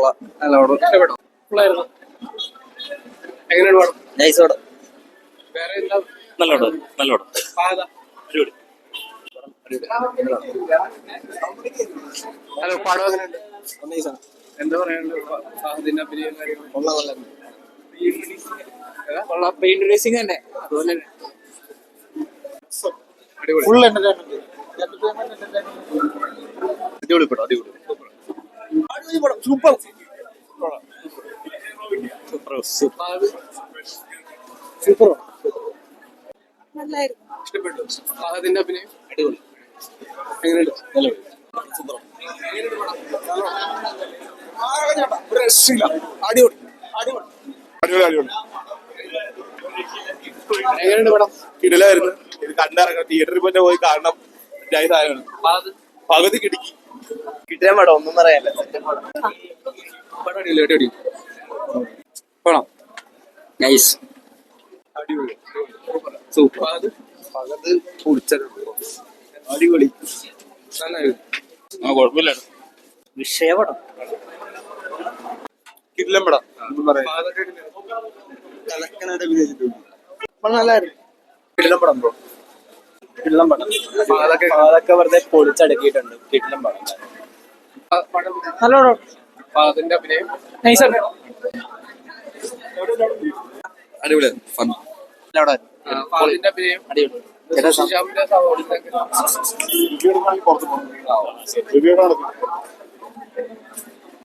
കൊള്ളാം നല്ല പടം ഇഷ്ടപ്പെട്ടോ? ഫുള്ളായിരുന്നു. എങ്ങനെയാണ് പടം നൈസ് പടം വേറെ എന്താ? നല്ല പടം നല്ല പടം അടിപൊളി. ഹലോ പടം എങ്ങനെയുണ്ട്? എന്താ പറയാനുള്ളത്? അഭിനയം കാര്യങ്ങൾ? കൊള്ളാം പെയിന്റ് റേസിംഗ് തന്നെ. അതുപോലെ അടിപൊളി. ഫുൾ എന്റർടൈൻമെന്റ് അടിപൊളി പടം. അടിപൊളി സൂപ്പർ. സൂപ്പർ ഇഷ്ടപ്പെട്ടു. ഫഹദിന്റെ അഭിനയം? അടിപൊളി. എങ്ങനെയുണ്ട്? അടിപൊളി. അടിപൊളി. അടിപൊളി എങ്ങനെയുണ്ട് പടം? കിടിലായിരുന്നു. ഇത് കണ്ടിറങ്ങണം തിയേറ്ററിൽ പോയി കാണണം. ജയ സാധനമാണ്. പകുതി കിടക്കി കിട്ടാൻ പടം ഒന്നും പറയാനില്ല. പടം. പടം നൈസ് അടിപൊളി. സൂപ്പർ പകത്. അടിപൊളി. ആ കുഴപ്പമില്ലായിരുന്നു വിഷയപടം. കിടിലം പടം. കിടിലം പടം ബ്രോ. കിടിലം പടം ഫഹദൊക്കെ അതൊക്കെ വെറുതെ പൊളിച്ചടക്കിയിട്ടുണ്ട്. കിടിലം പടം ഫ- പടം നല്ല പടം ഫഹദിന്റെ അഭിനയം നൈസ് അടിപൊളി. ഫൺ. ഫഹദിന്റെ അഭിനയം. അടിപൊളി. ഷിജാമിന്റെ സഹോദരനൊക്കെ